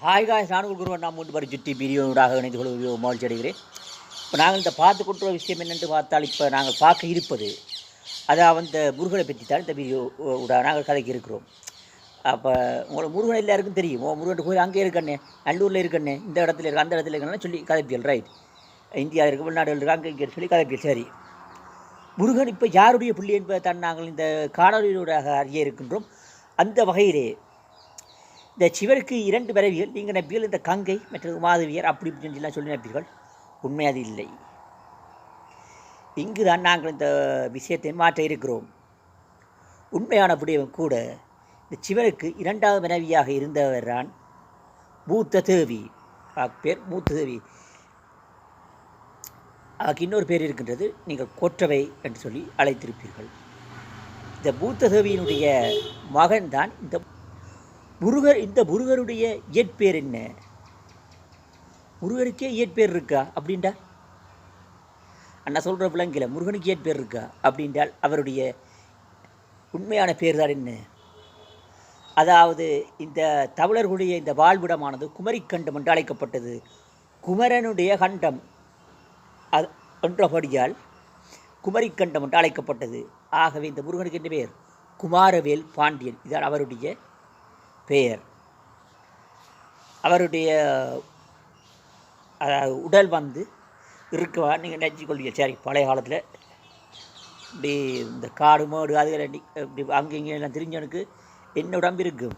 Hi guys நான் குருவன் நாம் மூன்று பேர் சுற்றி பிரியோடாக இணைந்து கொள்ள மகிழ்ச்சி அடைகிறேன் இப்போ நாங்கள் இந்த பார்த்து கொண்டுள்ள விஷயம் என்னென்று பார்த்தால் இப்போ நாங்கள் பார்க்க இருப்பது அதாவது இந்த முருகனை பற்றி தான் இந்த வீடியோ ஊடாக நாங்கள் கதைக்கு இருக்கிறோம். அப்போ உங்களுக்கு முருகன் எல்லாருக்கும் தெரியும். ஓ முருகன் கோயில் அங்கே இருக்கண்ணே நல்லூரில் இருக்கண்ணே இந்த இடத்துல இருக்கு அந்த இடத்துல இருக்கணும்னு சொல்லி கதைப்பியல் ரைட் இந்தியா இருக்குது வெளிநாடுகள் இருக்குது அங்கே இங்கே சொல்லி கதைப்பியல் சரி. முருகன் இப்போ யாருடைய பிள்ளை என்பதை தான் நாங்கள் இந்த காணொலியூடாக அறிய இருக்கின்றோம். அந்த வகையிலே இந்த சிவருக்கு இரண்டு பிறவிகள் நீங்கள் நம்பிகள் இந்த கங்கை மற்றது மாதவியர் அப்படி இப்படின்னு சொல்லி சொல்லி நம்பீர்கள் உண்மை அது இல்லை. இங்கு தான் நாங்கள் இந்த விஷயத்தை மாற்ற இருக்கிறோம். உண்மையான விடயம் கூட இந்த சிவருக்கு இரண்டாவது மனைவியாக இருந்தவர் தான் மூத்த தேவி. பேர் மூத்த தேவி. அவருக்கு இன்னொரு பேர் இருக்கின்றது நீங்கள் கொற்றவை என்று சொல்லி அழைத்திருப்பீர்கள். இந்த மூத்த தேவியினுடைய மகன்தான் இந்த முருகர் இந்த முருகருடைய இயற்பேர் என்ன? முருகருக்கே இயற்பேர் இருக்கா? அப்படின்டா. அண்ணா சொல்கிற விலங்கில் முருகனுக்கு இயற்பேர் இருக்கா? அப்படின்றால் அவருடைய உண்மையான பேர் தான் என்ன? அதாவது இந்த தமிழர்களுடைய இந்த வாழ்விடமானது குமரிக்கண்டம் என்று அழைக்கப்பட்டது. குமரனுடைய கண்டம். அது என்றபடியால் குமரிக்கண்டம் என்று அழைக்கப்பட்டது. ஆகவே இந்த முருகனுக்கு என்ன பேர்? குமாரவேல் பாண்டியன். இதான் அவருடைய பெயர் அவருடைய அதாவது உடல் வந்து இருக்கவா? நீங்கள் நினச்சிக்கொள்வீங்க சரி பழைய காலத்தில் இப்படி இந்த காடு மாடு அதுகளை இப்படி அங்கே இங்கே எல்லாம் தெரிஞ்சவனுக்கு என்ன உடம்பு இருக்கும்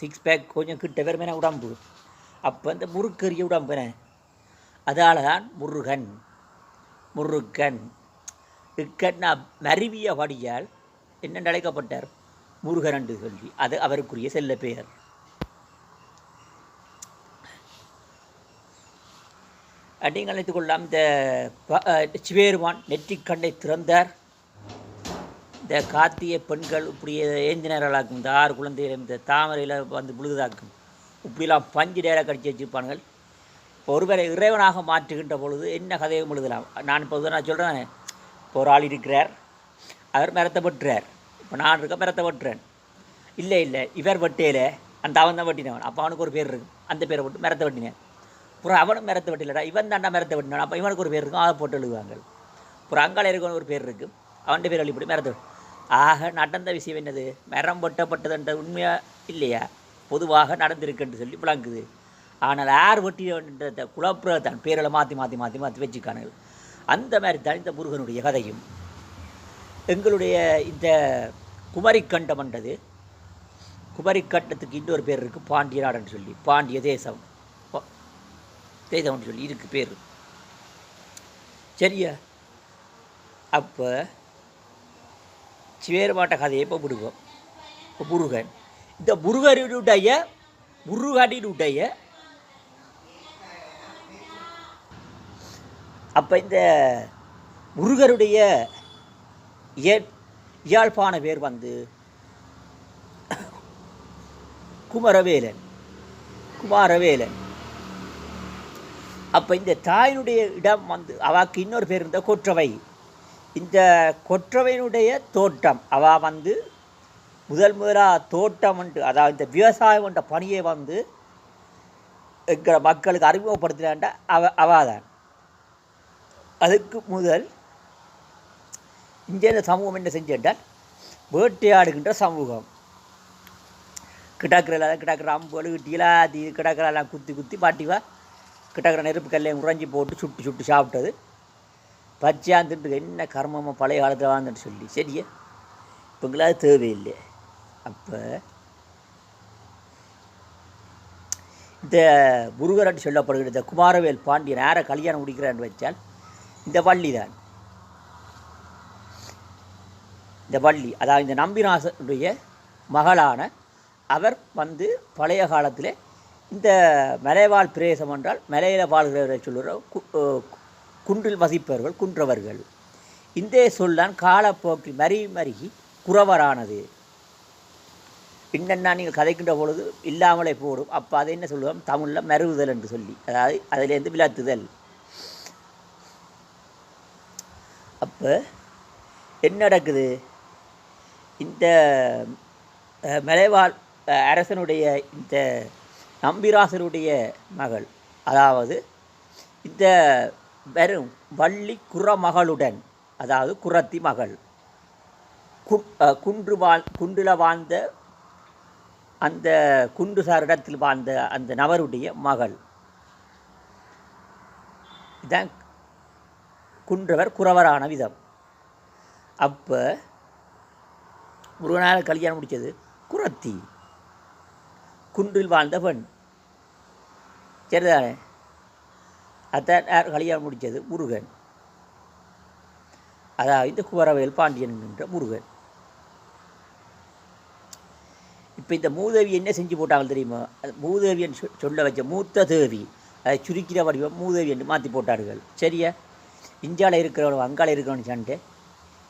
சிக்ஸ் பேக் கொஞ்சம் கிட்ட பேருமே உடம்பு. அப்போ இந்த முறுக்கறிய உடம்புன அதால் தான் முருகன். முருகன். இக்கன்னா மருவிய வடியால் என்ன அழைக்கப்பட்டார் முருகன் என்று சொல்லி அது அவருக்குரிய செல்ல பெயர். அப்படின்னு அழைத்துக் கொள்ளலாம் இந்த சிவேருவான் அஹ் நெற்றிக் கண்ணை திறந்தார். இந்த காத்திய பெண்கள் இப்படி ஏந்தினர்களாக்கும் இந்த ஆறு குழந்தைகள் இந்த தாமரையில் வந்து விழுகுதாக்கும் இப்படிலாம் பஞ்சு நேராக கடிச்சு வச்சுருப்பானுங்கள் ஒருவரை இறைவனாக மாற்றுகின்ற பொழுது என்ன கதையும் எழுதலாம். நான் இப்போ நான் சொல்கிறேன் இப்போ ஒரு ஆள் இருக்கிறார் அவர் மரத்தை இப்போ நான் இருக்க மரத்தை வெட்டுறேன். இல்லை இல்லை இவர் வெட்டையில் அந்த அவன் தான் வெட்டினவன். அப்போ அவனுக்கு ஒரு பேர் இருக்கும். அந்த பேரை போட்டு மரத்தை வெட்டினேன். அப்புறம் அவனும் மரத்தை வெட்டிலடா. இவன் தாண்டா மரத்தை வெட்டினான் அப்போ இவனுக்கு ஒரு பேர் இருக்கும். அதை போட்டு எழுதுவாங்க. அப்புறம் அங்கால இருக்கவன் ஒரு பேர் இருக்குது அவன் பேர் அழிப்படி மரத்தை ஆக நடந்த விஷயம் என்னது? மரம் வெட்டப்பட்டதுன்ற உண்மையாக இல்லையா? பொதுவாக நடந்திருக்குன்னு சொல்லி விளங்குது. ஆனால் யார் வெட்டியன்றத குழப்பத்தான் பேரில் மாற்றி மாற்றி மாற்றி மாற்றி வச்சுக்கானுங்கள் அந்த மாதிரி தனித்த முருகனுடைய கதையும் எங்களுடைய இந்த குமரிக்கண்டம்ன்றது குமரிக்கண்டத்துக்கு இன்னொரு பேர் இருக்குது பாண்டியநாடுன்னு சொல்லி. பாண்டிய தேசம். தேசம்னு சொல்லி இருக்கு பேர். சரியா? அப்போ சிவேரமாட்ட கதையை இப்போ விடுவோம். இப்போ முருகன். இந்த முருகனுடைய முருகனினுடைய அப்போ இந்த முருகருடைய இயல்பான இயாழ்ப்பாண பேர் வந்து குமரவேலன் குமாரவேலன். அப்போ இந்த தாயினுடைய இடம் வந்து அவாக்கு இன்னொரு பேர் இருந்த கொற்றவை. இந்த கொற்றவையினுடைய தோட்டம் அவா வந்து முதல் முதலாக தோட்டம் உண்டு. அதாவது இந்த விவசாயம் என்ற பணியை வந்து எங்கள் மக்களுக்கு அறிமுகப்படுத்தினாண்ட அவ அவாதான். அதுக்கு முதல் இங்கே இந்த சமூகம் என்ன செஞ்சால் வேட்டையாடுகின்ற சமூகம். கிடாக்கிறலாம் கிடாக்கிற அம்பு கிட்டிலாத்தி கிடாக்கிறலாம் குத்தி குத்தி பாட்டிவா கிடாக்கிற நெருப்பு கல்லையும் உறைஞ்சி போட்டு சுட்டு சுட்டு சாப்பிட்டது. பச்சையாக என்ன கர்மமாக பழைய காலத்தில் வாழ்ந்துட்டு சொல்லி. சரியா? இப்போங்களாவது தேவையில்லை. அப்போ இந்த முருகரன் சொல்லப்படுகிற இந்த குமாரவேல் பாண்டியன் யாரை கல்யாணம் முடிக்கிறான்னு வச்சால் இந்த வள்ளி தான் இந்த வள்ளி அதாவது இந்த நம்பிராசனுடைய மகளான அவர் வந்து பழைய காலத்தில் இந்த மலைவாழ் பிரதேசம் என்றால் மலையில் வாழ்கிறவரை சொல்கிற கு- குன்றில் வசிப்பவர்கள் குன்றவர்கள். இந்த சொல்லான் காலப்போக்கில் மறி மருகி குறவரானது. என்னென்னா நீங்கள் கதைக்கின்ற பொழுது இல்லாமலே போடும். அப்போ அதை என்ன சொல்லுவோம்? தமிழில் மருவுதல் என்று சொல்லி அதாவது அதிலேருந்து விளத்துதல் அப்போ என்ன நடக்குது? இந்த மலைவாழ் அரசனுடைய இந்த நம்பிராசருடைய மகள் அதாவது இந்த வெறும் வள்ளி குறமகளுடன் அதாவது குரத்தி மகள் கு- குன்று வாழ் குன்றில் வாழ்ந்த அந்த குன்று சாரிடத்தில் வாழ்ந்த அந்த நபருடைய மகள். இதான் குன்றவர் குறவரான விதம். அப்போ முருகனால் கல்யாணம் முடித்தது குரத்தி. குன்றில் வாழ்ந்த பெண். சரிதானே? அத்தார் கல்யாணம் முடித்தது? முருகன். அதாவது இந்த குவரவேல் பாண்டியன் என்கின்ற முருகன். இப்போ இந்த மூதேவி என்ன செஞ்சு போட்டாங்க தெரியுமா? அது மூதேவின்னு சொ- சொல்ல வச்ச மூத்த தேவி அதை சுருக்கிற வடிவம் மூதேவி என்று மாற்றி போட்டார்கள். சரியா? இந்தியாவில் இருக்கிறவன் அங்கால இருக்கிறவன் சண்டை.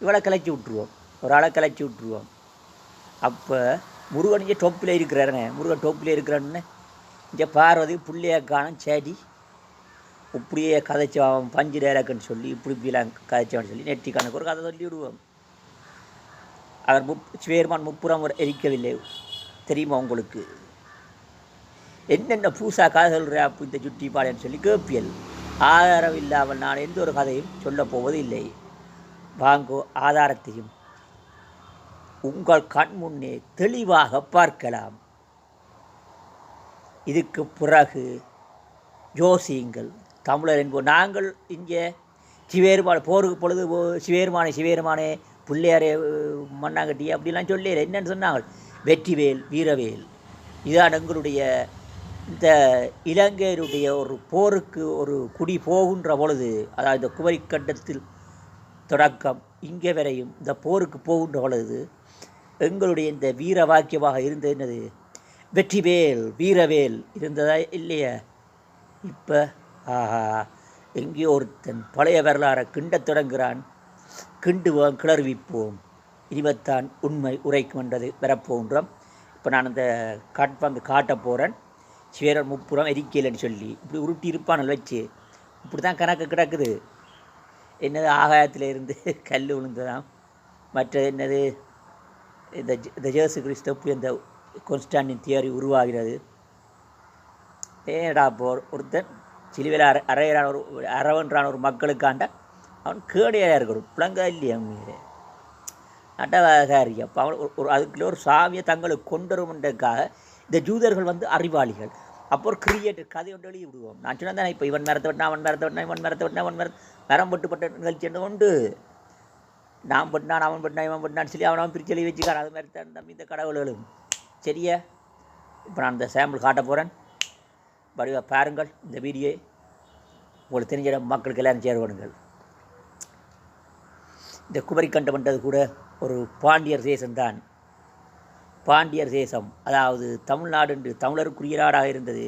இவளை கிளச்சி விட்ருவோம் ஒரு ஆளை கிளச்சி விட்ருவோம் அப்போ முருகன் இங்கே டொப்பில் இருக்கிறாருனே முருகன் டொப்பில் இருக்கிறான்னு இங்கே பார்வதி புள்ளைய காணும் சேடி. இப்படியே கதைச்சவன் பஞ்சு டேரக்குன்னு சொல்லி இப்படி இப்படிலாம் கதைச்சவன் சொல்லி நெட்டி கணக்கு ஒரு கதை சொல்லி விடுவோம். அவர் முப் சுவேர்மான் முப்புறம் எரிக்கவில்லை தெரியுமா உங்களுக்கு? என்னென்ன பூசா கதை சொல்கிற அப்போ இந்த சுட்டி பாடன்னு சொல்லி கேப்பியல். ஆதாரம் இல்லாமல் நான் எந்த ஒரு கதையும் சொல்லப் போவது இல்லை வாங்கோ ஆதாரத்தையும். உங்கள் கண் முன்னே தெளிவாக பார்க்கலாம். இதுக்கு பிறகு ஜோசியுங்கள் தமிழர் என்போம் நாங்கள் இங்கே சிவேருமான போருக்கு பொழுது போ- சிவேருமானே சிவேருமானே பிள்ளையாரே மண்ணாங்கட்டி அப்படிலாம் சொல்லி என்னன்னு சொன்னாங்க வெற்றிவேல் வீரவேல் இதான் எங்களுடைய இந்த இலங்கையருடைய ஒரு போருக்கு ஒரு குடி போகின்ற பொழுது அதாவது இந்த குமரிக்கண்டத்தில் தொடக்கம் இங்கே வரையும் இந்த போருக்கு போகின்ற பொழுது எங்களுடைய இந்த வீர வாக்கியமாக இருந்தது என்னது? வெற்றிவேல் வீரவேல் இருந்ததா இல்லையா? இப்போ ஆஹா எங்கேயோ ஒருத்தன் பழைய வரலாறை கிண்டத் தொடங்குகிறான் கிண்டுவோம் கிளறுவிப்போம் இனிமத்தான் உண்மை உரைக்கும் என்றது வரப்போன்றோம் இப்போ நான் அந்த காட்பந்து காட்ட போகிறேன் சேரன் முப்புறம் எரிக்கலைன்னு சொல்லி இப்படி உருட்டி இருப்பானல் வச்சு இப்படி தான் கணக்கு கிடக்குது. என்னது ஆகாயத்தில் இருந்து கல் விழுந்ததாம் மற்றது என்னது இந்த இந்த ஜேசு கிறிஸ்தப்பு இந்த கொன்ஸ்டாண்டின் தியரி உருவாகிறது. ஏடா போ ஒருத்தன் சிலுவையில் அற அரையறான ஒரு அறவன்றான ஒரு மக்களுக்காண்ட அவன் கேடையாக இருக்கணும் பிளங்கா இல்லையா அவங்க நடவாகாரி அப்போ அவன் ஒரு- அதுக்குள்ளே ஒரு சாமியை தங்களுக்கு கொண்டு வரும்ன்றதுக்காக இந்த ஜூதர்கள் வந்து அறிவாளிகள். அப்போ ஒரு கிரியேட்டர் கதை ஒன்று எழுதி விடுவோம். நான் சொன்னேன் இப்போ இவன் மரத்தை விட்டான் அவன் மரத்தை விட்டா இவன் மரத்தை விட்டா அவன் மரம் மரம் பட்டுப்பட்ட நிகழ்ச்சி என்ன உண்டு? நான் பட்டினான் அவன் பட்டினான் இவன் பட்டினான்னு சொல்லி அவன் அவன் பிரிச்சு எழுதி வச்சுக்கான். அது மாதிரி தான் தம்பி இந்த கடவுள்களும். சரியா? இப்போ நான் இந்த சாம்பிள் காட்ட போகிறேன் வடிவா பாருங்கள் இந்த வீடியோ உங்களுக்கு தெரிஞ்ச மக்களுக்கு எல்லாரும் சேருவானுங்கள் இந்த குமரிக்கண்டம் என்றது கூட ஒரு பாண்டியர் தேசம்தான். பாண்டியர் தேசம். அதாவது தமிழ்நாடு என்று தமிழருக்குரிய நாடாக இருந்தது.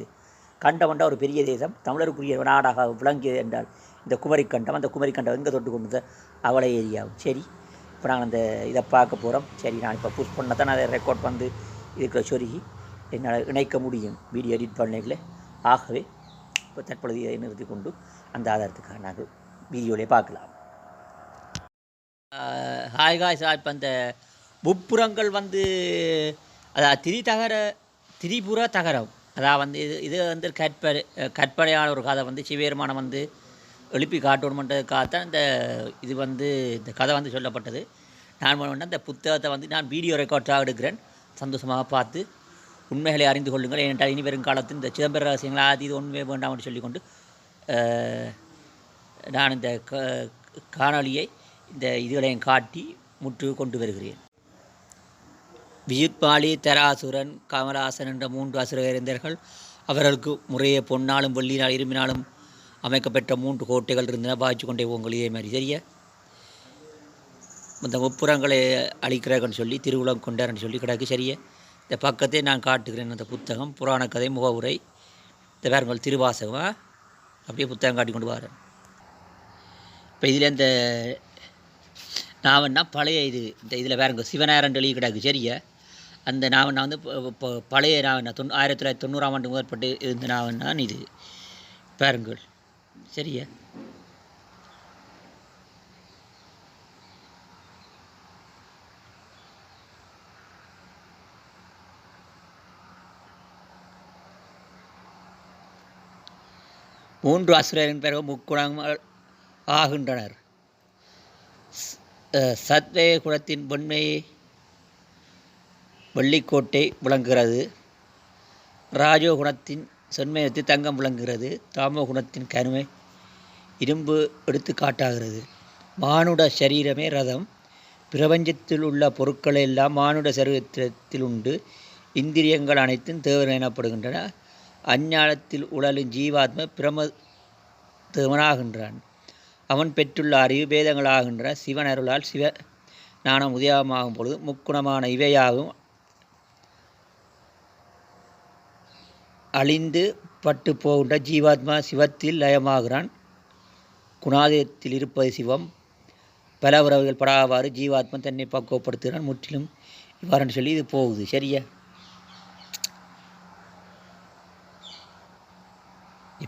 கண்டம் என்றால் ஒரு பெரிய தேசம். தமிழருக்குரிய நாடாக விளங்கியது என்றால் இந்த குமரிக்கண்டம் அந்த குமரிக்கண்டம் எங்கே தொட்டு கொண்டு அவளை ஏரியாவும். சரி இப்போ நாங்கள் அந்த இதை பார்க்க போகிறோம் சரி நான் இப்போ புஷ் பண்ண தான் அதை ரெக்கார்ட் பண்ணி இருக்கிற சொருகி என்னால் இணைக்க முடியும் வீடியோ எடிட் பண்ணல ஆகவே இப்போ தற்பொழுது நிறுத்தி கொண்டு அந்த ஆதாரத்துக்காக நாங்கள் வீடியோவிலே பார்க்கலாம். ஹாய் காய் சார் இப்போ அந்த முப்புறங்கள் வந்து அதாவது திரி தகர திரிபுர தகரம். அதாவது வந்து இது இது வந்து கற்பனை கற்பனையான ஒரு கதை வந்து சிவபெருமானம் வந்து எழுப்பி காட்டணுமன்றதுக்காக தான் இந்த இது வந்து இந்த கதை வந்து சொல்லப்பட்டது. நான் பண்ண இந்த புத்தகத்தை வந்து நான் வீடியோ ரெக்கார்டாக எடுக்கிறேன். சந்தோஷமாக பார்த்து உண்மைகளை அறிந்து கொள்ளுங்கள். ஏனென்றால் இனி வரும் காலத்தில் இந்த சிதம்பர ரகசியங்கள் அது இது உண்மை வேண்டாம்னு சொல்லிக்கொண்டு நான் இந்த க காணொளியை இந்த இதுகளையும் காட்டி முற்று கொண்டு வருகிறேன். வியுத்பாலி தராசுரன் கமலாசன் என்ற மூன்று அசுரவேந்தர்கள் அவர்களுக்கு முறையே பொன்னாலும் வெள்ளினால் இரும்பினாலும் அமைக்கப்பெற்ற மூன்று கோட்டைகள் இருந்தன. பாய்ச்சி கொண்டே உங்களையே மாதிரி சரியா இந்த முப்புறங்களை அழிக்கிறார்கள் சொல்லி திருவுளம் கொண்டார்னு சொல்லி கிடக்கு. சரியா இந்த பக்கத்தை நான் காட்டுகிறேன். அந்த புத்தகம் புராண கதை முகவுரை. இந்த பாருங்கள் திருவாசகமாக அப்படியே புத்தகம் காட்டி கொண்டு வரேன். இப்போ இதில் இந்த நான் என்ன பழைய இது. இந்த இதில் வேறுங்க சிவனாரன் எழுதி கிடக்கு. சரியா அந்த நாவன்னா வந்து இப்போ பழைய நாவன்னா தொண்ணூ ஆயிரத்தி தொள்ளாயிரத்தி தொண்ணூறாம் ஆண்டு முதற்பட்டு இருந்த நாவன்னான் இது. பாருங்கள். சரியா? மூன்று அசுரரின் பிறகு முக்குணங்கள் ஆகின்றனர். சத்வே குலத்தின் பொன்மையை வெள்ளிக்கோட்டை விளங்குகிறது. ராஜோ குணத்தின் சென்மயத்து தங்கம் விளங்குகிறது. தாமோ குணத்தின் கருமை இரும்பு எடுத்து காட்டாகிறது மானுட சரீரமே ரதம். பிரபஞ்சத்தில் உள்ள பொருட்கள் எல்லாம் மானுட சரீரத்தில் உண்டு. இந்திரியங்கள் அனைத்தும் தேவன் எனப்படுகின்றன. அஞ்ஞானத்தில் உழலும் ஜீவாத்ம பிரம தேவனாகின்றான். அவன் பெற்றுள்ள அறிவு பேதங்களாகின்றன சிவன் அருளால் சிவ நாணம் உதயமாகும் பொழுது முக்குணமான இவையாகும். அழிந்து பட்டு போகின்ற ஜீவாத்மா சிவத்தில் லயமாகிறான். குணாதயத்தில் இருப்பது சிவம். பல உறவுகள் படாவாறு ஜீவாத்மா தன்னை பக்குவப்படுத்துகிறான் முற்றிலும். இவ்வாறுன்னு சொல்லி இது போகுது. சரியா?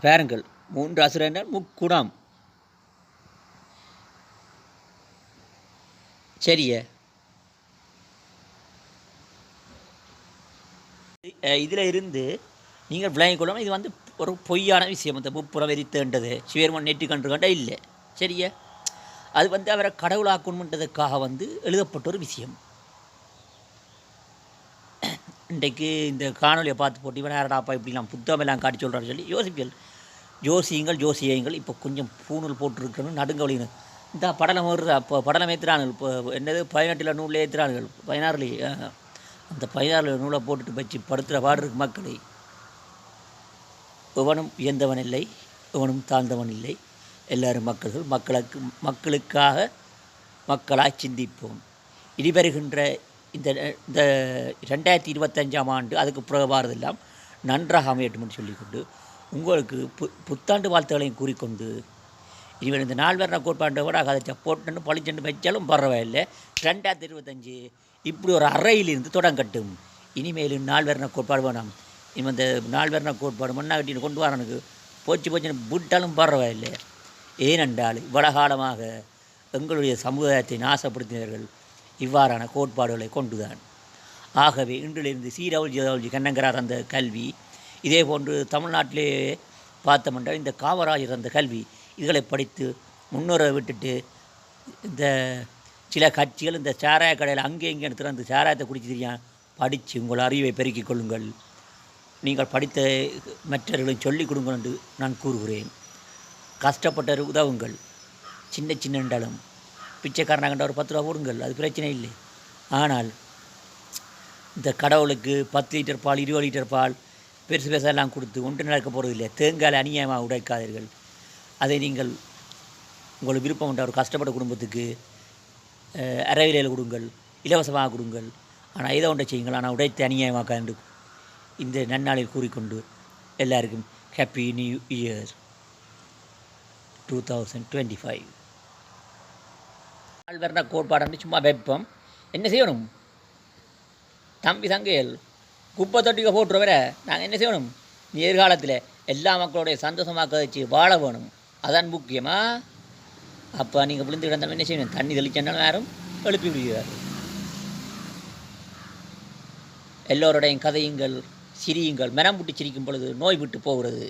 பாருங்கள். மூன்று அசுரங்கள் முக்குணம். சரியா? இதில் இருந்து நீங்கள் விளங்கிக் கொள்ளணும் இது வந்து ஒரு பொய்யான விஷயம். இந்த முப்புறம் எரித்தேன்றது சிவர்மன் நெற்றி கன்று கண்டா இல்லை. சரியா? அது வந்து அவரை கடவுளாக்கணுன்றதுக்காக வந்து எழுதப்பட்ட ஒரு விஷயம். இன்றைக்கு இந்த காணொலியை பார்த்து போட்டு இவன் யாரடாப்பா இப்படிலாம் புத்தமெல்லாம் காட்டி சொல்கிறாரு சொல்லி யோசிப்பியல். ஜோசியங்கள் ஜோசியங்கள் இப்போ கொஞ்சம் பூணூல் போட்டிருக்கணும் நடுங்கவழின்னு இந்த படலம் வருது அப்போ படலம் ஏற்றுறானுகள் இப்போ என்னது பதினெட்டில் நூலில் ஏற்றுறானுகள் பதினாறுலேயே அந்த பதினாறுல நூலை போட்டுட்டு வச்சு படுத்துகிற பாடு இருக்கு மக்களை. எவனும் உயர்ந்தவன் இல்லை எவனும் தாழ்ந்தவன் இல்லை எல்லாரும் மக்கள்கள் மக்களுக்கு மக்களுக்காக மக்களாய் சிந்திப்போம். இனி வருகின்ற இந்த இந்த ரெண்டாயிரத்தி இருபத்தஞ்சாம் ஆண்டு அதுக்கு பிறகு வாரதெல்லாம் நன்றாக என்று சொல்லிக்கொண்டு உங்களுக்கு பு புத்தாண்டு வாழ்த்துக்களையும் கூறிக்கொண்டு இவன் இந்த நால்வரன் கோட்பாண்டை கூட அதை போட்டுன்னு பழிச்சண்டு வச்சாலும் பரவாயில்லை. ரெண்டாயிரத்தி இருபத்தஞ்சு இப்படி ஒரு அறையிலிருந்து தொடங்கட்டும். இனிமேலும் நாள் வர கோட்பாடு வேணாம். இவன் இந்த நால்வர்ண கோட்பாடு மண்ணாகட்டின்னு கொண்டு வரனுக்கு போச்சு போச்சுன்னு புட்டாலும் பாடுறவா இல்லை ஏனென்றால் இவ்வளவு காலமாக எங்களுடைய சமுதாயத்தை நாசப்படுத்தினர்கள் இவ்வாறான கோட்பாடுகளை கொண்டுதான். ஆகவே இன்றிலிருந்து சீரவல் ஜெயவல்ஜி கண்ணங்கரார் அந்த கல்வி இதே போன்று தமிழ்நாட்டிலே பார்த்தோம்னா இந்த காமராஜர் அந்த கல்வி இதுகளை படித்து முன்னுரை விட்டுட்டு இந்த சில கட்சிகள் இந்த சாராய கடையில் அங்கே இங்கே திறந்து சாராயத்தை குடிச்சு தெரியும் படித்து உங்கள் அறிவை பெருக்கிக் கொள்ளுங்கள். நீங்கள் படித்த மற்றவர்களும் சொல்லிக் கொடுங்கள் என்று நான் கூறுகிறேன். கஷ்டப்பட்டவர் உதவுங்கள். சின்ன சின்ன என்றாலும் பிச்சைக்காரனாக கண்ட ஒரு பத்து ரூபா போடுங்கள். அது பிரச்சனை இல்லை. ஆனால் இந்த கடவுளுக்கு பத்து லிட்டர் பால் இருபது லிட்டர் பால் பெருசு பெருசெல்லாம் கொடுத்து ஒன்று நடக்க போகிறது இல்லை. தேங்காய் அநியாயமாக உடைக்காதீர்கள். அதை நீங்கள் உங்களுக்கு விருப்பம் உண்ட ஒரு கஷ்டப்பட்ட குடும்பத்துக்கு அஹ், அறவிலையில் கொடுங்கள் இலவசமாக கொடுங்கள். ஆனால் இதை ஒன்றை செய்யுங்கள். ஆனால் உடைத்து அநியாயமாக இந்த நன்னாளில் கூறிக்கொண்டு எல்லாருக்கும் happy new year two thousand twenty five ஆழ்வர்ண கோட்பாடு சும்மா வைப்போம். என்ன செய்யணும்? தம்பி தங்கையல் குப்பை தொட்டிக்க போட்டுற வர நாங்கள் என்ன செய்யணும்? நேர்காலத்தில் எல்லா மக்களுடைய சந்தோஷமாக வச்சு வாழ வேணும். அதான் முக்கியமா? அப்போ நீங்கள் விழுந்து கிடந்தாலும் என்ன செய்யணும்? தண்ணி தெளிச்சனாலும் யாரும் எழுப்பி விடுகிறார் எல்லோருடையும் கதையுங்கள். சிரியுங்கள். மனம் விட்டு சிரிக்கும் பொழுது நோய் விட்டு போகிறது.